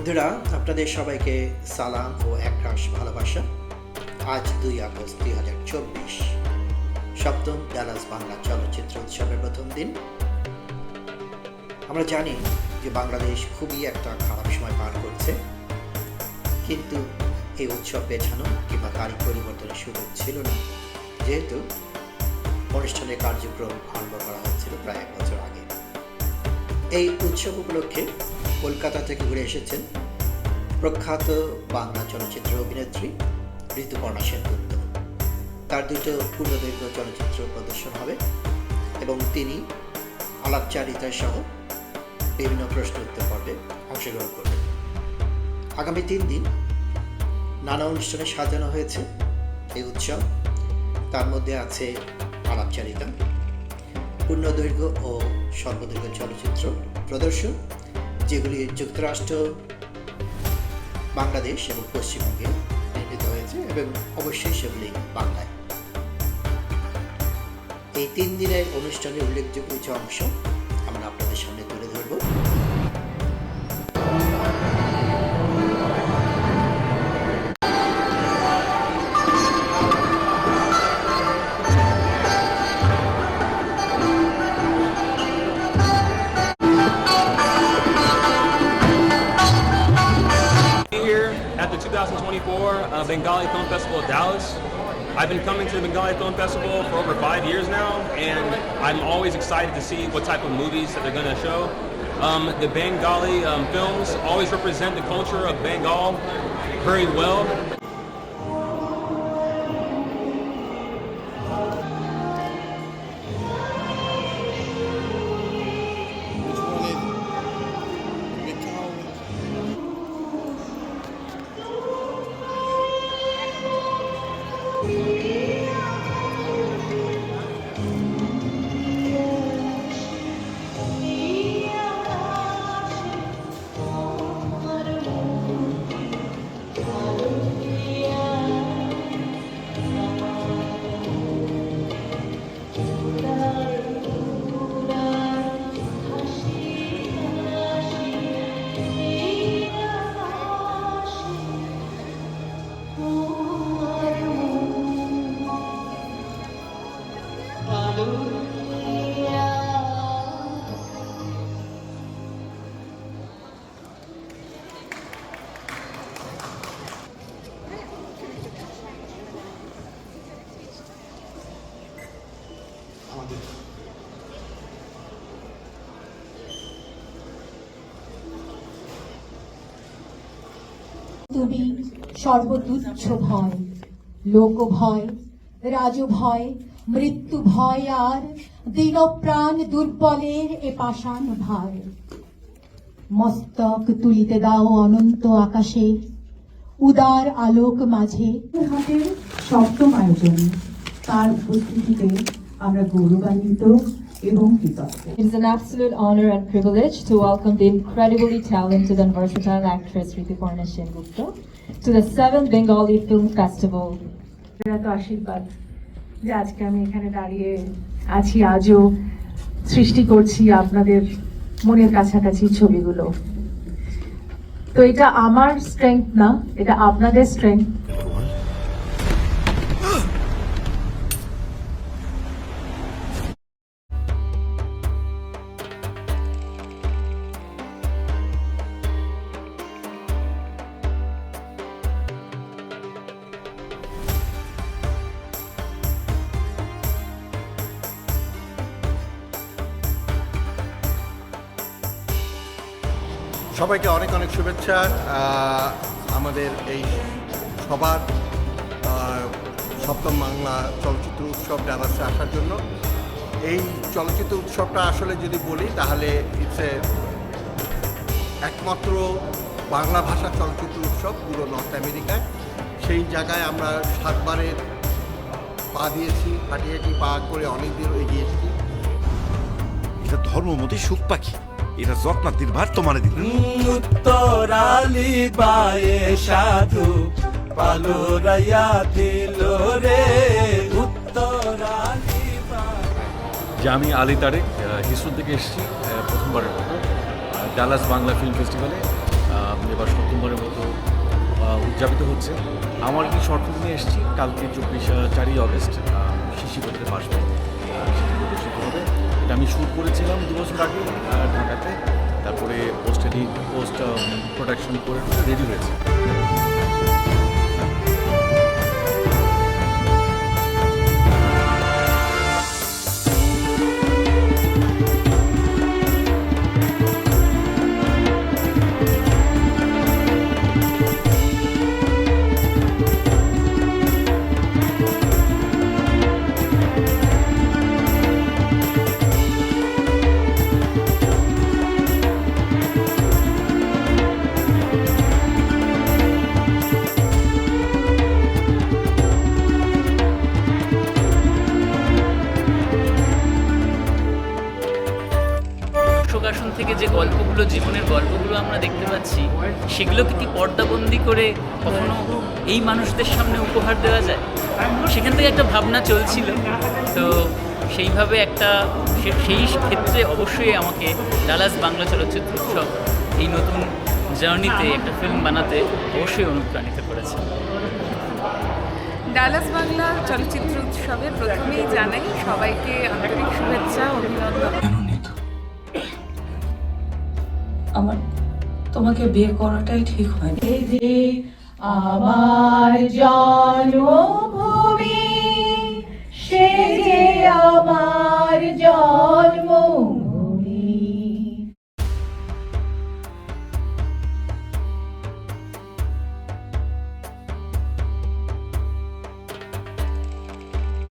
বন্ধুরা, আপনাদের সবাইকে সালাম ও একরাশ ভালোবাসা। আজ দুই আগস্ট দুই হাজার চব্বিশ, সপ্তম ডালাস বাংলা চলচ্চিত্র উৎসবের প্রথম দিন। আমরা জানি যে বাংলাদেশ খুবই একটা খারাপ সময় পার করছে, কিন্তু এই উৎসব পেছানো কিংবা তারিখ পরিবর্তনের সুযোগ ছিল না। যেহেতু অনুষ্ঠানের কার্যক্রম আরম্ভ করা হয়েছিল প্রায় এক বছর আগে। এই উৎসব উপলক্ষে কলকাতা থেকে ঘুরে এসেছেন প্রখ্যাত বাংলা চলচ্চিত্র অভিনেত্রী ঋতুপর্ণা সেনগুপ্ত। তার দুটো পূর্ণদৈর্ঘ্য চলচ্চিত্র প্রদর্শন হবে এবং তিনি আলাপচারিতা সহ বিভিন্ন প্রশ্ন উত্তর পর্বে অংশগ্রহণ করবেন। আগামী তিন দিন নানা অনুষ্ঠানে সাজানো হয়েছে এই উৎসব। তার মধ্যে আছে আলাপচারিতা, পূর্ণদৈর্ঘ্য ও সর্বদৈর্ঘ্য চলচ্চিত্র প্রদর্শন যেগুলি যুক্তরাষ্ট্র, বাংলাদেশ এবং পশ্চিমবঙ্গে নির্মিত হয়েছে এবং অবশ্যই সেগুলি বাংলায়। এই তিন দিনের অনুষ্ঠানে উল্লেখযোগ্য কিছু অংশ 2024 uh, Bengali Film Festival of Dallas. I've been coming to the Bengali Film Festival for over five years now, and I'm always excited to see what type of movies that they're going to show. Um, the Bengali um, films always represent the culture of Bengal very well. তুমি সর্বতুচ্ছ ভয়, লোক ভয়, রাজ ভয়, মৃত্যু ভয় আর দিন প্রাণ দুর্বলের এ পাষাণ ভার মস্তক তুলিতে দাও অনন্ত আকাশে, উদার আলোক মাঝে। হাটের সপ্তম আয়োজন, তার উপস্থিতিতে আমরা গৌরবান্বিত এবং কৃতজ্ঞ It is an absolute honor and privilege to welcome the incredibly talented and versatile actress Rituparna Sengupta to the 7th Bengali Film Festival. এত আশীর্বাদ যে আজকে আমি এখানে দাঁড়িয়ে আছি আজও সৃষ্টি করছি আপনাদের মনের কাছাকাছি ছবিগুলো তো এটা আমার স্ট্রেংথ না এটা আপনাদের স্ট্রেংথ সবাইকে অনেক অনেক শুভেচ্ছা। আমাদের এই সবার সপ্তম বাংলা চলচ্চিত্র উৎসব ডালাসে আসার জন্য। এই চলচ্চিত্র উৎসবটা আসলে যদি বলি, তাহলে ইটস একমাত্র বাংলা ভাষা চলচ্চিত্র উৎসব পুরো নর্থ আমেরিকায়। সেই জায়গায় আমরা সাতবারের পা দিয়েছি হাঁটি হাঁটি পা করে অনেক দিন এগিয়ে এসেছি এটা ধর্মমতি সুখ পাখি। এটা যত্নাতির ভার তোমারে দিল উত্তরালি পায়ে সাধু পালোরাইয়া দিল রে। উত্তরালি যে আমি আলী তারেক হিসুন থেকে এসেছি প্রথমবারের মতো। ডালাস বাংলা ফিল্ম ফেস্টিভ্যালে এবার সপ্তমবারের মতো উদযাপিত হচ্ছে। আমার কি শর্ট ফিল্ম নিয়ে এসেছি কালকে চব্বিশ চারই অগস্ট প্রদর্শিত হবে এটা আমি শ্যুট করেছিলাম দু বছর আগে ঢাকাতে। তারপরে পোস্ট এডিট পোস্ট প্রোডাকশন করে রেডি হয়েছে। গল্পগুলো জীবনের গল্পগুলো আমরা দেখতে পাচ্ছি, সেগুলোকে কি পর্দাবন্দি করে কখনো এই মানুষদের সামনে উপহার দেওয়া যায়? সেখান থেকে একটা ভাবনা চলছিল। তো সেইভাবে একটা সেই ক্ষেত্রে অবশ্যই আমাকে ডালাস বাংলা চলচ্চিত্র উৎসব এই নতুন জার্নিতে, একটা ফিল্ম বানাতে অবশ্যই অনুপ্রাণিত করেছে। ডালাস বাংলা চলচ্চিত্র উৎসবে প্রথমেই জানাই সবাইকে আন্তরিক শুভেচ্ছা, অভিনন্দন। আমার তোমাকে বিয়ে করাটাই ঠিক হয় আমার জন্মভূমি সে আমার